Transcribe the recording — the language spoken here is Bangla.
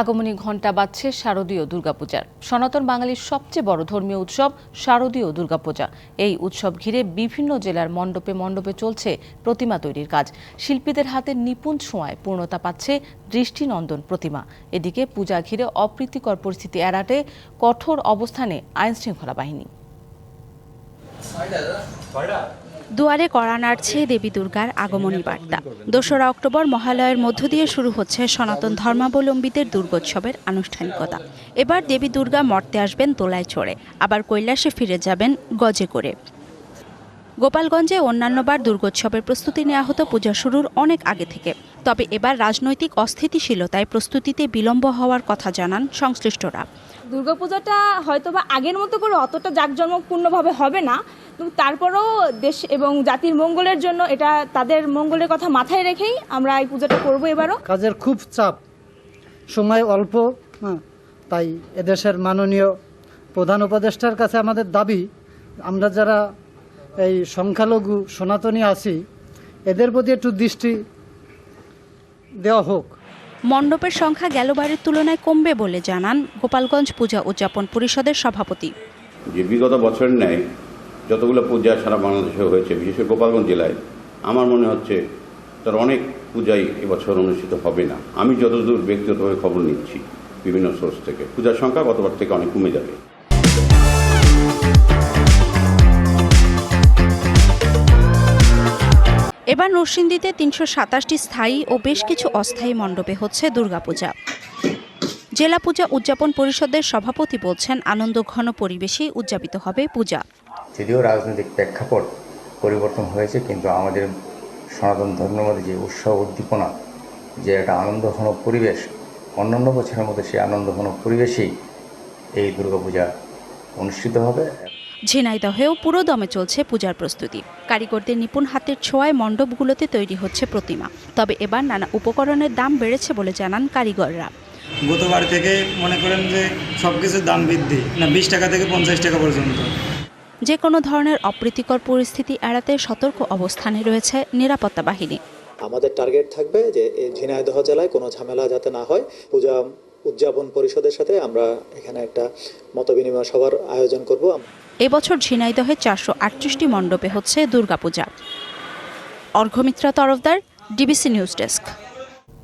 আগমনী ঘণ্টা বাজছে শারদীয় দুর্গাপূজার। সনাতন বাঙালির সবচেয়ে বড় ধর্মীয় উৎসব শারদীয় দুর্গাপূজা। এই উৎসব ঘিরে বিভিন্ন জেলার মণ্ডপে মণ্ডপে চলছে প্রতিমা তৈরির কাজ। শিল্পীদের হাতে নিপুণ ছোঁয়ায় পূর্ণতা পাচ্ছে দৃষ্টিনন্দন প্রতিমা। এদিকে পূজা ঘিরে অপ্রীতিকর পরিস্থিতি এড়াতে কঠোর অবস্থানে আইনশৃঙ্খলা বাহিনী। দুয়ারে কড়া নাড়ছে দেবী দুর্গার আগমনী বার্তা। দোসরা অক্টোবর মহালয়ের মধ্য দিয়ে শুরু হচ্ছে সনাতন ধর্মাবলম্বীদের দুর্গোৎসবের আনুষ্ঠানিকতা। এবার দেবী দুর্গা মর্তে আসবেন তোলায় চড়ে, আবার কৈলাসে ফিরে যাবেন গজে করে। গোপালগঞ্জে অন্যান্যবার দুর্গোৎসবের প্রস্তুতি নেওয়া হতো পূজা শুরুর অনেক আগে থেকে। তবে এবার রাজনৈতিক অস্থিতিশীলতায় প্রস্তুতিতে বিলম্ব হওয়ার কথা জানান সংশ্লিষ্টরা। দুর্গাপূজাটা হয়তো বা আগের মতো করে অতটা জাঁকজমকপূর্ণভাবে হবে না তারপরেও দেশ এবং জাতির মঙ্গলের জন্য এটা তাদের মঙ্গলের কথা মাথায় রেখেই আমরা এই পূজাটা করব এবারও। কাজের খুব চাপ। সময় অল্প হ্যাঁ। তাই এদেশের মাননীয় প্রধান উপদেষ্টার কাছে আমাদের দাবি আমরা যারা এই সংখ্যালঘু সনাতনী আছি এদের প্রতি একটু দৃষ্টি দেওয়া হোক। মণ্ডপের সংখ্যা গেলবারের তুলনায় কমবে বলে জানান গোপালগঞ্জ পূজা উদযাপন পরিষদের সভাপতি। বিগত বছর ন্যায় যতগুলো পূজা সারা বাংলাদেশে হয়েছে, বিশেষ করে গোপালগঞ্জ জেলায়, আমার মনে হচ্ছে তার অনেক পূজাই এবছর অনুষ্ঠিত হবে না। আমি যতদূর ব্যক্তিগতভাবে খবর নিচ্ছি বিভিন্ন সোর্স থেকে, পূজার সংখ্যা গতবার থেকে অনেক কমে যাবে। এবার নরসিংদীতে তিনশো সাতাশটি স্থায়ী ও বেশ কিছু অস্থায়ী মণ্ডপে হচ্ছে দুর্গাপূজা। জেলা পূজা উদযাপন পরিষদের সভাপতি বলছেন আনন্দ ঘন পরিবেশেই উদযাপিত হবে পূজা। যদিও রাজনৈতিক প্রেক্ষাপট পরিবর্তন হয়েছে কিন্তু আমাদের সনাতন ধর্মের মধ্যে যে উৎসাহ উদ্দীপনা যে একটা আনন্দঘন পরিবেশ অন্যান্য বছরের মধ্যে সেই আনন্দঘন পরিবেশেই এই দুর্গাপূজা অনুষ্ঠিত হবে। ঝিনাইদহেও পুরো দমে চলছে পূজার প্রস্তুতি। কারিগরদের নিপুণ হাতের ছোঁয়ায় মণ্ডপগুলোতে তৈরি হচ্ছে প্রতিমা। তবে এবার নানা উপকরণের দাম বেড়েছে বলে জানান কারিগররা। গতবার থেকে মনে করেন যে সব কিছুর দাম বৃদ্ধি না বিশ টাকা থেকে পঞ্চাশ টাকা পর্যন্ত। যে কোনো ধরনের অপ্রীতিকর পরিস্থিতি এড়াতে সতর্ক অবস্থানে রয়েছে নিরাপত্তা বাহিনী। আমাদের টার্গেট থাকবে যে এই ঝিনাইদহ জেলায় কোনো ঝামেলা যাতে না হয়। পূজা উদযাপন পরিষদের সাথে আমরা এখানে একটা মতবিনিময় সভার আয়োজন করব। এবছর ঝিনাইদহে চারশো আটত্রিশটি মণ্ডপে হচ্ছে Durga Puja. Arghamitra Tarafdar DBC news desk.